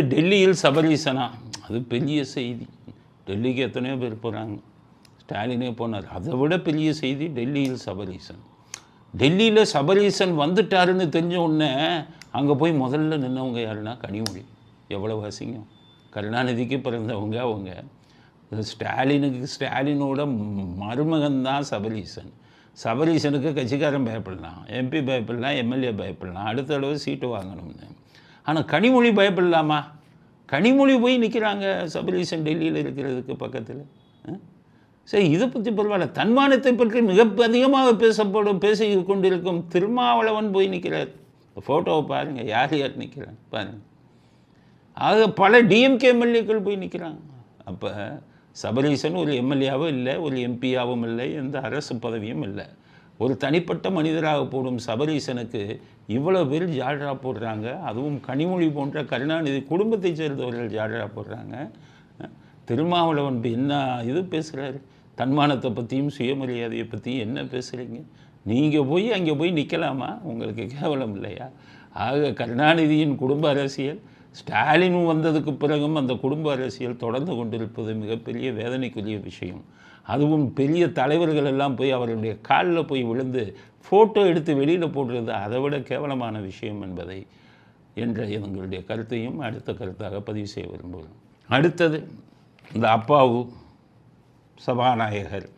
டெல்லியில் சபரீசனா அது பெரிய செய்தி. டெல்லிக்கு எத்தனையோ பேர் போகிறாங்க ஸ்டாலினே போனார். அதை விட பெரிய செய்தி டெல்லியில் சபரீசன் டெல்லியில் சபரீசன் வந்துட்டாருன்னு தெரிஞ்ச உடனே அங்கே போய் முதல்ல நின்னவங்க யாருன்னா கனிமொழி. எவ்வளோ அசிங்கம். கருணாநிதிக்கு பிறந்தவங்க அவங்க. ஸ்டாலினுக்கு ஸ்டாலினோட மருமகன் தான் சபரீசன் சபரீசனுக்கு கட்சிக்காரன் பயப்படலாம். MP பயப்படலாம் MLA பயப்படலாம். அடுத்த தடவை சீட்டு வாங்கணும்னு. ஆனால் கனிமொழி பயப்படலாமா? கனிமொழி போய் நிற்கிறாங்க சபரீசன் டெல்லியில் இருக்கிறதுக்கு பக்கத்தில். சரி இதை பற்றி பரவாயில்ல. தன்மானத்தை பற்றி மிக அதிகமாக பேசப்படும் பேசி கொண்டிருக்கும் திருமாவளவன் போய் நிற்கிறார் ஃபோட்டோவை பாருங்கள் யார் யார் நிற்கிறாங்க பாருங்கள் ஆக பல டிஎம்கே எம்எல்ஏக்கள் போய் நிற்கிறாங்க அப்போ சபரீசன் ஒரு எம்எல்ஏவும் இல்லை ஒரு எம்பியாவும் இல்லை எந்த அரசு பதவியும் இல்லை. ஒரு தனிப்பட்ட மனிதராக போடும் சபரீசனுக்கு இவ்வளோ பேர் ஜாடரா போடுறாங்க. அதுவும் கனிமொழி போன்ற கருணாநிதி குடும்பத்தைச் சேர்ந்தவர்கள் ஜாடரா போடுறாங்க. திருமாவளவன் என்ன இது பேசுகிறாரு தன்மானத்தை பற்றியும் சுயமரியாதையை பற்றியும் என்ன பேசுகிறீங்க நீங்கள் போய் அங்கே போய் நிற்கலாமா உங்களுக்கு கேவலம் இல்லையா? ஆக கருணாநிதியின் குடும்ப அரசியல் ஸ்டாலின் வந்ததுக்கு பிறகும் அந்த குடும்ப அரசியல் தொடர்ந்து கொண்டிருப்பது மிகப்பெரிய வேதனைக்குரிய விஷயம். அதுவும் பெரிய தலைவர்கள் எல்லாம் போய் அவர்களுடைய காலில் போய் விழுந்து ஃபோட்டோ எடுத்து வெளியில் போடுறது அதை விட கேவலமான விஷயம் என்பதை என்ற எங்களுடைய கருத்தையும் அடுத்த கருத்தாக பதிவு செய்ய விரும்புகிறோம். அடுத்தது இந்த அப்பாவு சபாநாயகர்.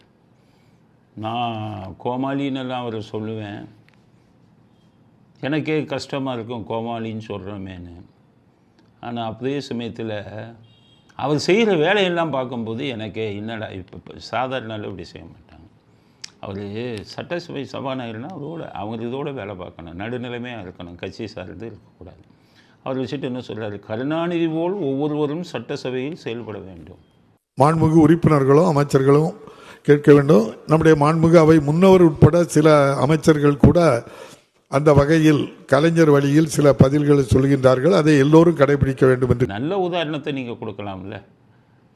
நான் கோமாளின்னெல்லாம் அவரை சொல்லுவேன். எனக்கே கஷ்டமாக இருக்கும் கோமாளின்னு சொல்கிறோமேன்னு ஆனால் அதே சமயத்தில் அவர் செய்கிற வேலையெல்லாம் பார்க்கும்போது எனக்கு என்னடா இப்போ சாதாரணாலும் இப்படி செய்ய மாட்டாங்க. அவர் சட்டசபை சபாநாயகர்னா அதோட அவங்க இதோட வேலை பார்க்கணும். நடுநிலைமையாக இருக்கணும். கட்சி சார்ந்து இருக்கக்கூடாது. அவர் வச்சுட்டு என்ன சொல்கிறாரு கருணாநிதி போல் ஒவ்வொருவரும் சட்டசபையில் செயல்பட வேண்டும். மாண்புமிகு உறுப்பினர்களும் அமைச்சர்களும் கேட்க வேண்டும். நம்முடைய மாண்புமிகு அவை முன்னவர் உட்பட சில அமைச்சர்கள் கூட அந்த வகையில் கலைஞர் வழியில் சில பதில்களை சொல்கின்றார்கள். அதை எல்லோரும் கடைபிடிக்க வேண்டும் என்று. நல்ல உதாரணத்தை நீங்கள் கொடுக்கலாம்ல.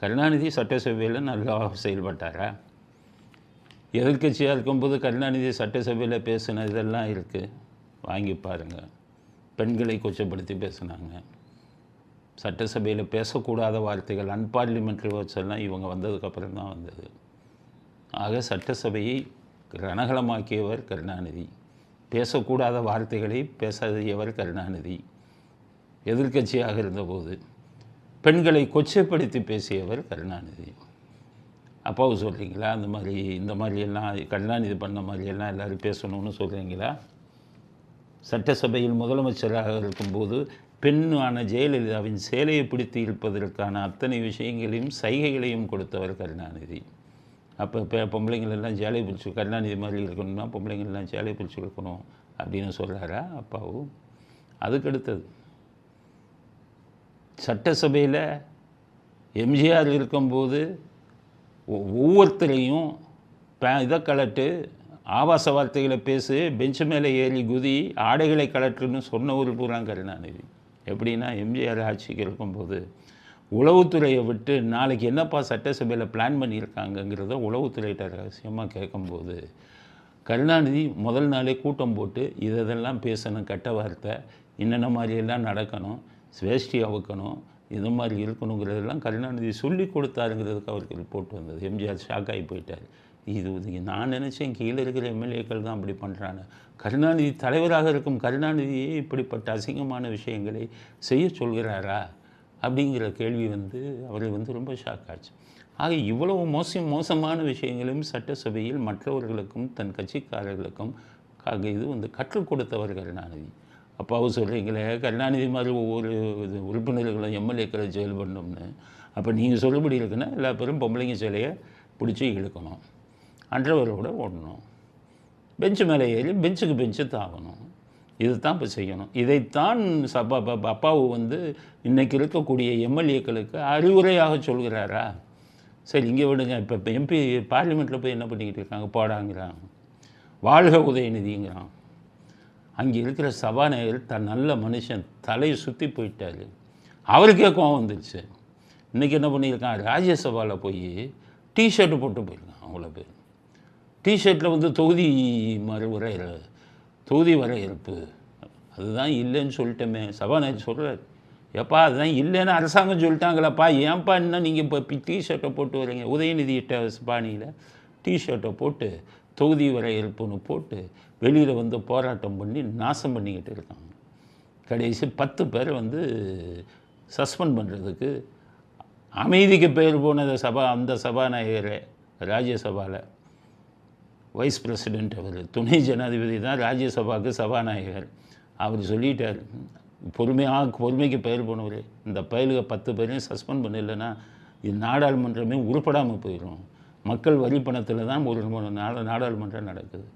கருணாநிதி சட்டசபையில் நல்லா செயல்பட்டாரா? எதிர்க்கட்சியாக இருக்கும்போது கருணாநிதி சட்டசபையில் பேசின இதெல்லாம் இருக்குது வாங்கி பாருங்கள் பெண்களை கொச்சப்படுத்தி பேசுனாங்க. சட்டசபையில் பேசக்கூடாத வார்த்தைகள் அன்பார்லிமெண்ட்ரி வேர்ட்ஸ் எல்லாம் இவங்க வந்ததுக்கப்புறம் தான் வந்தது. ஆக சட்டசபையை ரணகலமாக்கியவர் கருணாநிதி. பேசக்கூடாத வார்த்தைகளை பேசாதியவர் கருணாநிதி. எதிர்க்கட்சியாக இருந்தபோது பெண்களை கொச்சைப்படுத்தி பேசியவர் கருணாநிதி. அப்பாவு சொல்கிறீங்களா அந்த மாதிரி இந்த மாதிரியெல்லாம் கருணாநிதி பண்ண மாதிரியெல்லாம் எல்லோரும் பேசணும்னு சொல்கிறீங்களா சட்டசபையில் முதலமைச்சராக இருக்கும்போது பெண்ணான ஜெயலலிதாவின் சேலையை பிடித்து இருப்பதற்கான அத்தனை விஷயங்களையும் சைகைகளையும் கொடுத்தவர் கருணாநிதி. அப்போ இப்போ பொம்பளைங்கள் எல்லாம் சேலை பிடிச்சி கருணாநிதி மாதிரி இருக்கணும்னா பொம்பளைங்கள் எல்லாம் சேலை பிடிச்சி இருக்கணும் அப்படின்னு சொல்கிறாரா அப்பாவும் அதுக்கடுத்தது சட்டசபையில் எம்ஜிஆர் இருக்கும்போது ஒ- ஒவ்வொருத்தரையும் இதை கலட்டு ஆபாச வார்த்தைகளை பேசு பெஞ்சு மேலே ஏறி குதி ஆடைகளை கலட்டுன்னு சொன்ன ஒரு பூரா கருணாநிதி. எப்படின்னா எம்ஜிஆர் ஆட்சிக்கு இருக்கும்போது உளவுத்துறையை விட்டு நாளைக்கு என்னப்பா சட்டசபையில் பிளான் பண்ணியிருக்காங்கங்கிறத உளவுத்துறையிட்ட ரகசியமாக கேட்கும்போது கருணாநிதி முதல் நாளே கூட்டம் போட்டு இதை இதெல்லாம் பேசணும் கெட்ட வார்த்தை என்னென்ன மாதிரியெல்லாம் நடக்கணும் வேஷ்டி அவுக்கணும் இது மாதிரி இருக்கணுங்கிறதெல்லாம் கருணாநிதி சொல்லி கொடுத்தாருங்கிறதுக்கு அவருக்கு ரிப்போர்ட் வந்தது. எம்ஜிஆர் ஷாக் ஆகி போயிட்டார். இது நான் நினச்சேன் கீழே இருக்கிற எம்எல்ஏக்கள் தான் அப்படி பண்ணுறாங்க கருணாநிதி தலைவராக இருக்கும் கருணாநிதியே இப்படிப்பட்ட அசிங்கமான விஷயங்களை செய்ய சொல்கிறாரா? அப்படிங்கிற கேள்வி வந்து அவரை வந்து ரொம்ப ஷாக் ஆச்சு. ஆக இவ்வளவு மோசம் மோசமான விஷயங்களையும் சட்டசபையில் மற்றவர்களுக்கும் தன் கட்சிக்காரர்களுக்கும் இது வந்து கற்றுக் கொடுத்தவர் கருணாநிதி. அப்பாவும் சொல்கிறீங்களே கருணாநிதி மாதிரி ஒவ்வொரு இது உறுப்பினர்களும் எம்எல்ஏக்களை ஜெயில் பண்ணணும்னு. அப்போ நீங்கள் சொல்லுபடி இருக்குன்னா எல்லா பேரும் பொம்பளைங்க சிலையை பிடிச்சி இழுக்கணும். அன்றவரோட ஓடணும். பெஞ்சு மேலே ஏறி பெஞ்சுக்கு பெஞ்சு தாவணும். இதுதான் இப்போ செய்யணும். இதைத்தான் சபா ப- அப்பாவு வந்து இன்றைக்கி இருக்கக்கூடிய எம்எல்ஏக்களுக்கு அறிவுரையாக சொல்கிறாரா? சரி இங்கே விடுங்க. இப்போ இப்போ எம்பி பார்லிமெண்ட்டில் போய் என்ன பண்ணிக்கிட்டு இருக்காங்க? போடாங்கிறான். வாழ்க உதயநிதிங்கிறான். அங்கே இருக்கிற சபாநாயகர் தன் நல்ல மனுஷன் தலையை சுற்றி போயிட்டாரு. அவருக்கே கோவம் வந்துருச்சு. இன்றைக்கி என்ன பண்ணியிருக்கான்? ராஜ்யசபாவில் போய் டிஷர்ட்டு போட்டு போயிருக்கான் அவ்வளோ பேர். டிஷர்ட்டில் வந்து தொகுதி மறுவரையல் தொகுதி வரையறுப்பு அதுதான் இல்லைன்னு சொல்லிட்டோமே. சபாநாயகர் சொல்கிறார் எப்பா அதுதான் இல்லைன்னு அரசாங்கம் சொல்லிட்டாங்களப்பா? ஏன்ப்பா இன்னும் நீங்கள் இப்போ டிஷர்ட்டை போட்டு வரீங்க? உதயநிதி பாணியில் டிஷர்ட்டை போட்டு தொகுதி வரையறுப்புன்னு போட்டு வெளியில் வந்து போராட்டம் பண்ணி நாசம் பண்ணிக்கிட்டு இருக்காங்க. கடைசி பத்து பேர் வந்து சஸ்பெண்ட் பண்ணுறதுக்கு அமைதிக்கு பெயர் போனது சபா அந்த சபாநாயகர் ராஜ்யசபாவில் வைஸ் பிரசிடெண்ட் அவர். துணை ஜனாதிபதி தான் ராஜ்யசபாவுக்கு சபாநாயகர். அவர் சொல்லிட்டார் பொறுமையாக பொறுமைக்கு பெயர் போனவர். இந்த பயலுக பத்து பேரையும் சஸ்பெண்ட் பண்ணலைன்னா இது நாடாளுமன்றமே உருப்படாமல் போயிடும் மக்கள் வரி பணத்தில் தான் ஒரு மூணு நாடு நாடாளுமன்றம் நடக்குது.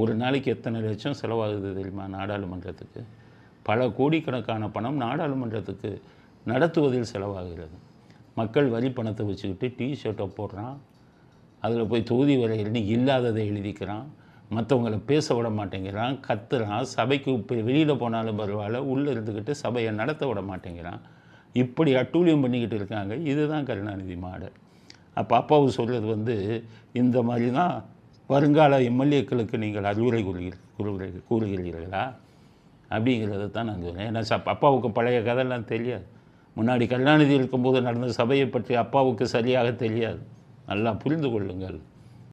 ஒரு நாளைக்கு எத்தனை லட்சம் செலவாகுது தெரியுமா நாடாளுமன்றத்துக்கு? பல கோடிக்கணக்கான பணம் நாடாளுமன்றத்துக்கு நடத்துவதில் செலவாகிறது. மக்கள் வரி பணத்தை வச்சுக்கிட்டு டி ஷர்ட்டை போடுறான். அதில் போய் தொகுதி வரையில்னு இல்லாததை எழுதிக்கிறான். மற்றவங்கள பேச விட மாட்டேங்கிறான். கத்துறான். சபைக்கு இப்போ வெளியில் போனாலும் பரவாயில்ல. உள்ளே இருந்துக்கிட்டு சபையை நடத்த விட மாட்டேங்கிறான். இப்படி அட்டூழியம் பண்ணிக்கிட்டு இருக்காங்க. இதுதான் கருணாநிதி மாடல் அப்போ அப்பாவு சொல்கிறது வந்து இந்த மாதிரி தான் வருங்கால எம்எல்ஏக்களுக்கு நீங்கள் அறிவுரை கூறுகிறீர்கள் கூறுகிறீர்களா? அப்படிங்கிறத தான் நான் சொல்கிறேன் ஏன்னா சப் அப்பாவுக்கு பழைய கதையெல்லாம் தெரியாது. முன்னாடி கருணாநிதி இருக்கும்போது நடந்த சபையை பற்றி அப்பாவுக்கு சரியாக தெரியாது. நல்லா புரிந்து கொள்ளுங்கள்